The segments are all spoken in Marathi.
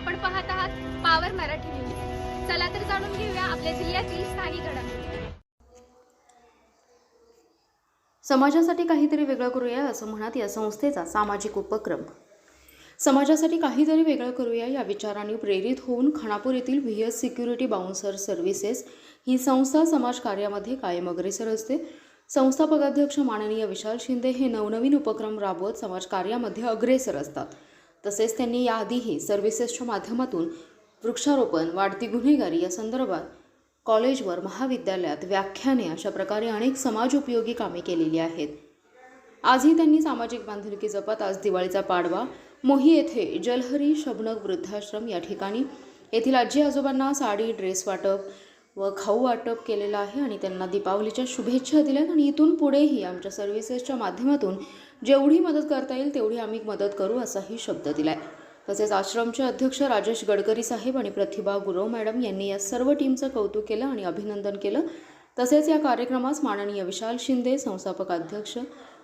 आपण पाहत आहात पावर मराठी न्यूज चला तर जाणून घेऊया आपल्या जिल्ह्यातील स्थानिक घडामोडी. समाजासाठी काहीतरी वेगळं करूया असं म्हणत या संस्थेचा सामाजिक उपक्रम. समाजासाठी काहीतरी वेगळं करूया या विचाराने प्रेरित होऊन खानापूर येथील V S security bouncer services ही संस्था समाज कार्यामध्ये कायम अग्रेसर असते. संस्थापकाध्यक्ष माननीय विशाल शिंदे हे नवनवीन उपक्रम राबवत समाजकार्यामध्ये अग्रेसर असतात. तसेच त्यांनी याआधीही सर्व्हिसेसच्या माध्यमातून वृक्षारोपण वाढती गुन्हेगारी या संदर्भात कॉलेजवर महाविद्यालयात व्याख्याने अशा प्रकारे अनेक समाजोपयोगी कामे केलेली आहेत. आजही त्यांनी सामाजिक बांधिलकी जपत आज दिवाळीचा पाडवा मोही येथे जलहरी शबनक वृद्धाश्रम या ठिकाणी. येथील आजी आजोबांना साडी ड्रेस वाटप व खाऊ वाटप केलेलं आहे आणि त्यांना दीपावलीच्या शुभेच्छा दिल्यात आणि इथून पुढेही आमच्या सर्व्हिसेसच्या माध्यमातून जेवढी मदत करता येईल तेवढी आम्ही मदत करू असाही शब्द दिलाय. तसेच आश्रमचे अध्यक्ष राजेश गडकरी साहेब आणि प्रतिभा गुरव मॅडम यांनी या सर्व टीमचं कौतुक केलं आणि अभिनंदन केलं. तसेच या कार्यक्रमास माननीय विशाल शिंदे संस्थापक अध्यक्ष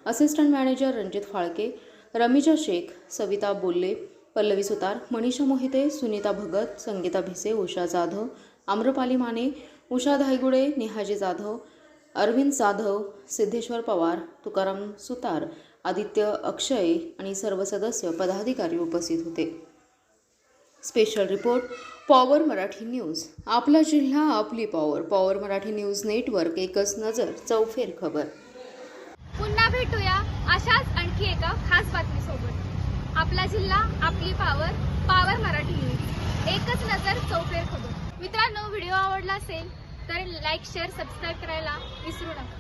असिस्टंट मॅनेजर रणजित फाळके रमिजा शेख सविता बोल्ले पल्लवी सुतार मनीषा मोहिते सुनीता भगत संगीता भिसे उषा जाधव आम्रपाली माने उषा धायगुडे नेहाजी जाधव अरविंद जाधव सिद्धेश्वर पवार तुकाराम सुतार आदित्य अक्षय आणि सर्व सदस्य पदाधिकारी उपस्थित होते. Special report power Marathi news. आपला जिल्हा आपली power. Power Marathi news network एकच नजर चौफेर खबर. पुन्हा भेटूया अशाच आणखी एका खास बातमीसोबत. आपला जिल्हा आपली पॉवर पॉवर मराठी न्यूज. एकच नजर चौफेर खबर. मित्रांनो व्हिडिओ आवडला असेल तर लाईक शेअर सबस्क्राईब करायला विसरू नका.